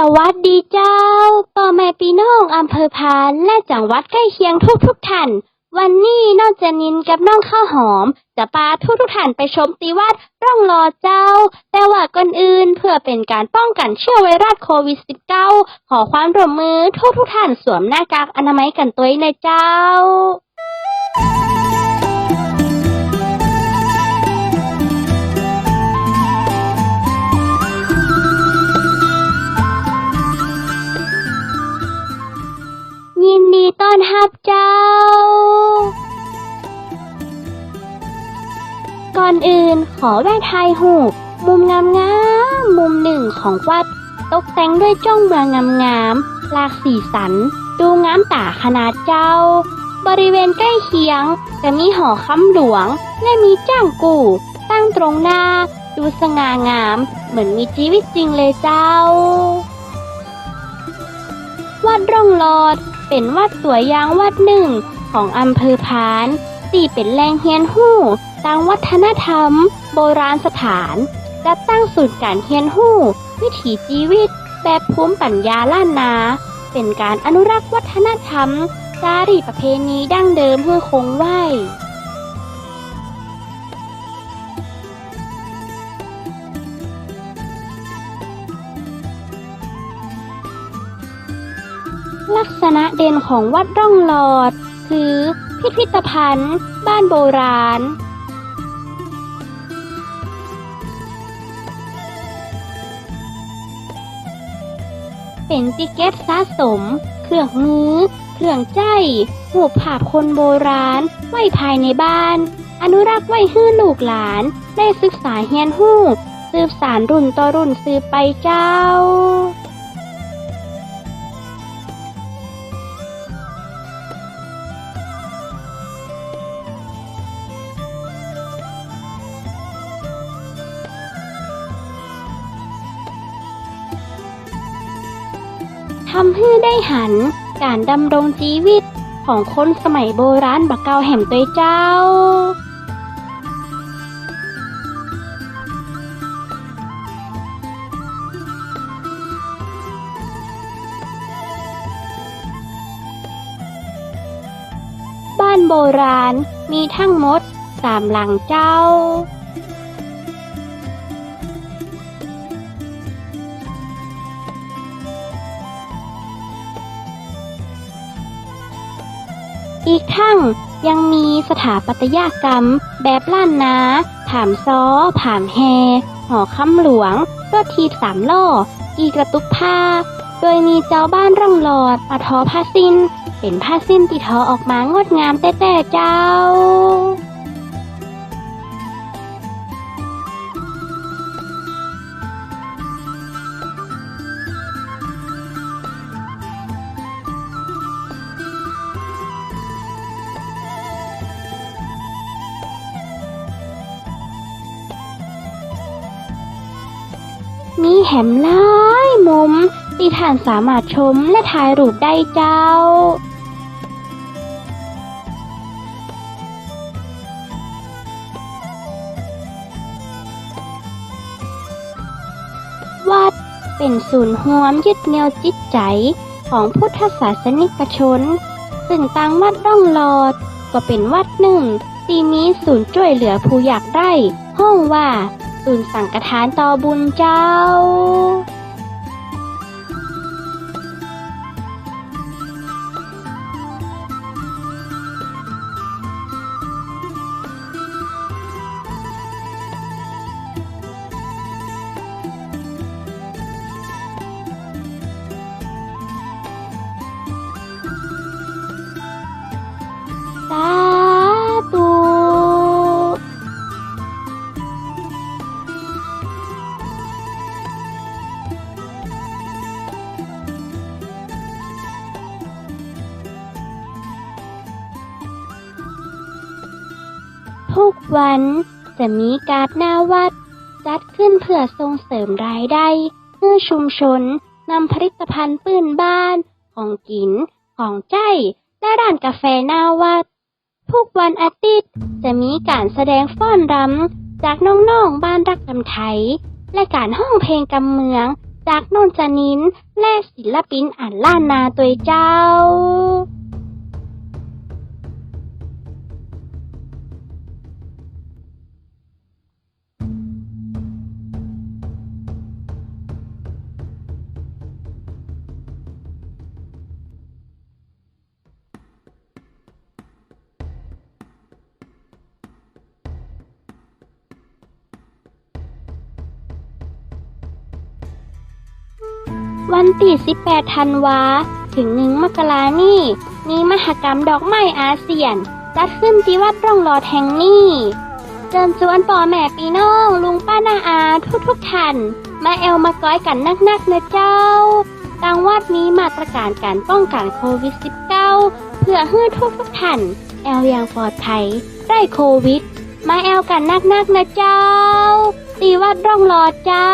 สวัสดีเจ้าป่อแม่พี่น้องอำเภอพานและจังหวัดใกล้เคียงทุกทุกท่าน วันนี้น้องเจนินกับน้องข้าวหอม จะพาทุกทุกท่านไปชมตีวัดร่องรอเจ้า แต่ว่าก่อนอื่นเพื่อเป็นการป้องกันเชื้อไวรัสโควิด -19 ขอความร่วมมือทุกทุกท่านสวมหน้ากากอนามัยกันตัวเองนะเจ้า ก่อนอื่นขอแวะไทยหูมุมงามงามมุมหนึ่งของวัด ตกแต่งด้วยจ้องเมืองงามงามหลากสีสัน ดูงามตาขนาดเจ้า บริเวณใกล้เคียง จะมีหอคำหลวง และมีจ้างกู่ ตั้งตรงหน้า ดูสง่างาม เหมือนมีชีวิตจริงเลยเจ้า วัดร่องลอด เป็นวัดสวยยางวัดหนึ่งของอำเภอพานที่เป็นแหล่งเฮียนหู้ทางวัฒนธรรม โบราณสถาน และตั้งศูนย์การเฮียนหู้ วิถีชีวิต แบบภูมิปัญญาล้านนา เป็นการอนุรักษ์วัฒนธรรม จารีประเพณีดั้งเดิมเพื่อคงไว้ ลักษณะเด่นของวัดร่องหลอด คือพิพิธภัณฑ์ บ้านโบราณ เป็นติเกตสะสม เครื่องมือ เครื่องใจหูปภาพคนโบราณ ไว้ภายในบ้าน อนุรักษ์ไว้ให้ลูกหลาน ได้ศึกษาเฮียนหู้ สืบสารรุ่นต่อรุ่นสืบไปเจ้า ทำให้ได้หัน การดำรงชีวิตของคนสมัยโบราณบักเกาแห่มตัวเจ้า บ้านโบราณมีทั้งหมดสามหลังเจ้า อีกทั้งยังมีสถาปัตยกรรม แบบล้านนาผามซ้อ ผามแฮ หอคำหลวงรถทีบสามล้ออีกระตุกผ้า โดยมีเจ้าบ้านร่องหลอดมาทอผ้าสิ้น เป็นผ้าสิ้นที่ทอออกมางดงามแต่แต่เจ้า มีแหมหลายมุมที่ท่านสามารถชมและถ่ายรูปได้เจ้า วัดเป็นศูนย์รวมยึดเหนี่ยวจิตใจของพุทธศาสนิกชน ซึ่งต่างวัดร่องลอด ก็เป็นวัดหนึ่งที่มีศูนย์ช่วยเหลือผู้อยากได้ห้องว่า ศูนสังฆทานต่อบุญเจ้า ทุกวันจะมีการหน้าวัด จัดขึ้นเพื่อส่งเสริมรายได้เพื่อชุมชนนำผลิตภัณฑ์ปื้นบ้านของกิน ของใจ และร้านกาแฟหน้าวัด ทุกวันอาทิตย์จะมีการแสดงฟ้อนรำจากน้องๆบ้านรักกำไทย และการห้องเพลงกำเมืองจากนนจนินและศิลปินอันล้านนาตัวเจ้า วันที่18ธันวา ถึง1มกรานี่ มีมหกรรมดอกไม้อาเซียน จัดขึ้นที่วัดร่องรอดแห่งนี้เชิญชวนป่อแม่ปีน้อง ลุงป้านาอาทุกทุกท่านมาแอลมาก้อยกันนักๆนะเจ้าต่างวัดมีมาตรการการป้องกันโควิด -19 เพื่อให้ทุกทุกท่านแอลอย่างปลอดภัยได้โควิด มาแอลกันนักๆนะเจ้าตีวัดร่องรอดเจ้า